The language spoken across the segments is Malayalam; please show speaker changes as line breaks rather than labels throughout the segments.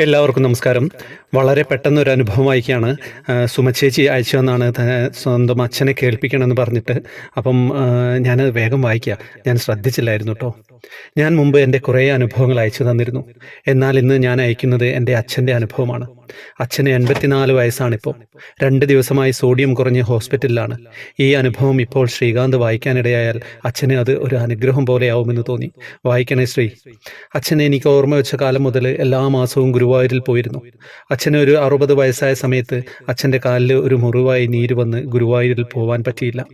എല്ലാവർക്കും നമസ്കാരം. വളരെ പെട്ടെന്നൊരു അനുഭവം വായിക്കുകയാണ് ആ, സുമച്ചേച്ചി അയച്ചു വന്നാണ് സ്വന്തം അച്ഛനെ കേൾപ്പിക്കണമെന്ന് പറഞ്ഞിട്ട്. അപ്പം ഞാൻ വേഗം വായിക്കുക ഞാൻ ശ്രദ്ധിച്ചില്ലായിരുന്നു കേട്ടോ ഞാൻ മുമ്പ് എന്റെ കുറേ അനുഭവങ്ങൾ അയച്ചു തന്നിരുന്നു. എന്നാൽ ഇന്ന് ഞാൻ അയക്കുന്നത് എന്റെ അച്ഛന്റെ അനുഭവമാണ്. അച്ഛന് എൺപത്തിനാല് വയസ്സാണിപ്പോൾ. രണ്ട് ദിവസമായി സോഡിയം കുറഞ്ഞ് ഹോസ്പിറ്റലിലാണ്. ഈ അനുഭവം ഇപ്പോൾ ശ്രീകാന്ത് വായിക്കാനിടയായാൽ അച്ഛന് അത് ഒരു അനുഗ്രഹം പോലെയാവുമെന്ന് തോന്നി. വായിക്കണേ ശ്രീ. അച്ഛനെ എനിക്ക് ഓർമ്മ വെച്ച കാലം മുതൽ എല്ലാ മാസവും ഗുരുവായൂരിൽ പോയിരുന്നു. അച്ഛന് ഒരു അറുപത് വയസ്സായ സമയത്ത് അച്ഛന്റെ കാലിൽ ഒരു മുറിവായി നീര് വന്ന് ഗുരുവായൂരിൽ പോവാൻ പറ്റിയില്ല.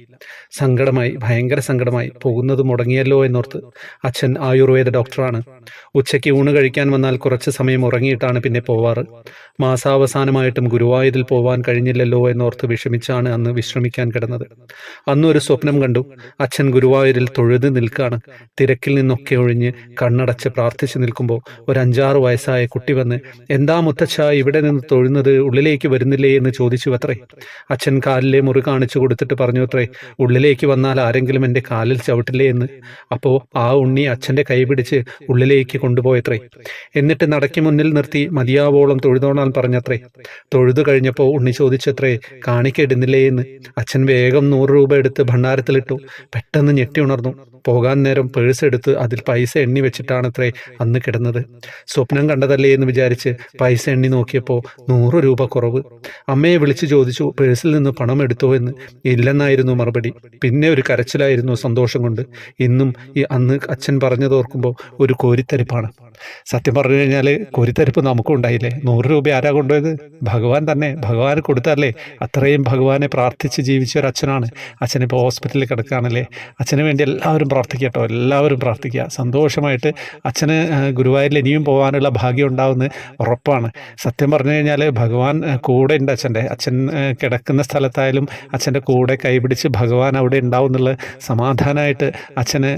സങ്കടമായി ഭയങ്കര സങ്കടമായി പോകുന്നത് മുടങ്ങിയല്ലോ എന്നോർത്ത് അച്ഛൻ ആയുർവേദ ഡോക്ടറാണ്. ഉച്ചയ്ക്ക് ഊണ് കഴിക്കാൻ വന്നാൽ കുറച്ച് സമയം ഉറങ്ങിയിട്ടാണ് പിന്നെ പോവാറ്. മാസാവസാനമായിട്ടും ഗുരുവായൂരിൽ പോവാൻ കഴിഞ്ഞില്ലല്ലോ എന്നോർത്ത് വിഷമിച്ചാണ് അന്ന് വിശ്രമിക്കാൻ കിടന്നത്. അന്നൊരു സ്വപ്നം കണ്ടു. അച്ഛൻ ഗുരുവായൂരിൽ തൊഴുത് നിൽക്കാണ്. തിരക്കിൽ നിന്നൊക്കെ ഒഴിഞ്ഞ് കണ്ണടച്ച് പ്രാർത്ഥിച്ചു നിൽക്കുമ്പോൾ ഒരു അഞ്ചാറ് വയസ്സായ കുട്ടി വന്ന് എന്താ മുത്തച്ഛ ഇവിടെ നിന്ന് തൊഴുന്നത് ഉള്ളിലേക്ക് വരുന്നില്ലേ? എന്ന് ചോദിച്ചു അത്രേ. അച്ഛൻ കാലിലെ മുറി കാണിച്ചു കൊടുത്തിട്ട് പറഞ്ഞു അത്രേ. ഉള്ളിലേക്ക് വന്നാൽ ആരെങ്കിലും എന്റെ കാലിൽ ചവിട്ടില്ലേ എന്ന്? അപ്പോൾ ആ ഉണ്ണി അച്ഛന്റെ കൈ പിടിച്ച് ഉള്ളിലേക്ക് കൊണ്ടുപോയത്രേ. എന്നിട്ട് നടക്കി മുന്നിൽ നിർത്തി മതിയാവോളം തൊഴുതോണാൻ പറഞ്ഞത്രേ. തൊഴുതു കഴിഞ്ഞപ്പോൾ ഉണ്ണി ചോദിച്ചത്രേ കാണിക്കിടുന്നില്ലേ എന്ന്? അച്ഛൻ വേഗം നൂറ് രൂപ എടുത്ത് ഭണ്ഡാരത്തിലിട്ടു. പെട്ടെന്ന് ഞെട്ടി ഉണർന്നു. പോകാൻ നേരം പേഴ്സ് എടുത്ത് അതിൽ പൈസ എണ്ണി വെച്ചിട്ടാണത്രേ അന്ന് കിടന്നത്. സ്വപ്നം കണ്ടതല്ലേ എന്ന് വിചാരിച്ച് പൈസ എണ്ണി നോക്കിയപ്പോൾ നൂറ് രൂപ കുറവ്. അമ്മയെ വിളിച്ചു ചോദിച്ചു പേഴ്സിൽ നിന്ന് പണം എടുത്തോ എന്ന്? ഇല്ലെന്നായിരുന്നു മറുപടി. പിന്നെ ഒരു കരച്ചിലായിരുന്നു സന്തോഷം കൊണ്ട്. ഇന്നും ഈ അന്ന് അച്ഛൻ പറഞ്ഞതോർക്കുമ്പോൾ ഒരു കോരിത്തരിപ്പാണ്. സത്യം പറഞ്ഞു കഴിഞ്ഞാൽ കുരുത്തരിപ്പ് നമുക്കും ഉണ്ടായില്ലേ നൂറ് രൂപ ആരാ കൊണ്ടുപോയത്? ഭഗവാൻ തന്നെ. ഭഗവാൻ കൊടുത്തല്ലേ അത്രയും ഭഗവാനെ പ്രാർത്ഥിച്ച് ജീവിച്ച ഒരു അച്ഛനാണ് അച്ഛനിപ്പോൾ ഹോസ്പിറ്റലിൽ കിടക്കുകയാണല്ലേ? അച്ഛന് വേണ്ടി എല്ലാവരും പ്രാർത്ഥിക്കട്ടോ എല്ലാവരും പ്രാർത്ഥിക്കുക. സന്തോഷമായിട്ട് അച്ഛന് ഗുരുവായൂരിൽ ഇനിയും പോകാനുള്ള ഭാഗ്യം ഉണ്ടാവുമെന്ന് ഉറപ്പാണ്. സത്യം പറഞ്ഞു കഴിഞ്ഞാൽ ഭഗവാൻ കൂടെ ഉണ്ട് അച്ഛന്റെ. അച്ഛൻ കിടക്കുന്ന സ്ഥലത്തായാലും അച്ഛന്റെ കൂടെ കൈപിടിച്ച് ഭഗവാൻ അവിടെ ഉണ്ടാവും എന്നുള്ള സമാധാനമായിട്ട് അച്ഛന്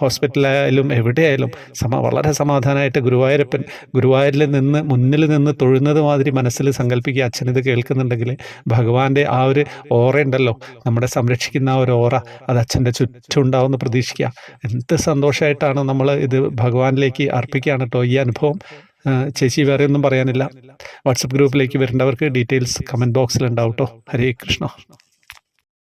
ഹോസ്പിറ്റലായാലും എവിടെയായാലും സമ വളരെ സമാധാനമായിട്ട് ഗുരുവായൂരപ്പൻ ഗുരുവായൂരിൽ നിന്ന് മുന്നിൽ നിന്ന് തൊഴുന്നത് മാതിരി മനസ്സിൽ സങ്കല്പിക്കുക. അച്ഛനിത് കേൾക്കുന്നുണ്ടെങ്കിൽ ഭഗവാന്റെ ആ ഒരു ഓറ ഉണ്ടല്ലോ. നമ്മുടെ സംരക്ഷിക്കുന്ന ആ ഒരു ഓറ അത് അച്ഛന്റെ ചുറ്റും ഉണ്ടാവുമെന്ന് പ്രതീക്ഷിക്കുക. എന്ത് സന്തോഷമായിട്ടാണ് നമ്മൾ ഇത് ഭഗവാനിലേക്ക് അർപ്പിക്കുകയാണ് കേട്ടോ. ഈ അനുഭവം ചേച്ചി വേറെ ഒന്നും പറയാനില്ല. വാട്സപ്പ് ഗ്രൂപ്പിലേക്ക് വരേണ്ടവർക്ക് ഡീറ്റെയിൽസ് കമന്റ് ബോക്സിൽ ഉണ്ടാവും കേട്ടോ. ഹരേ കൃഷ്ണ.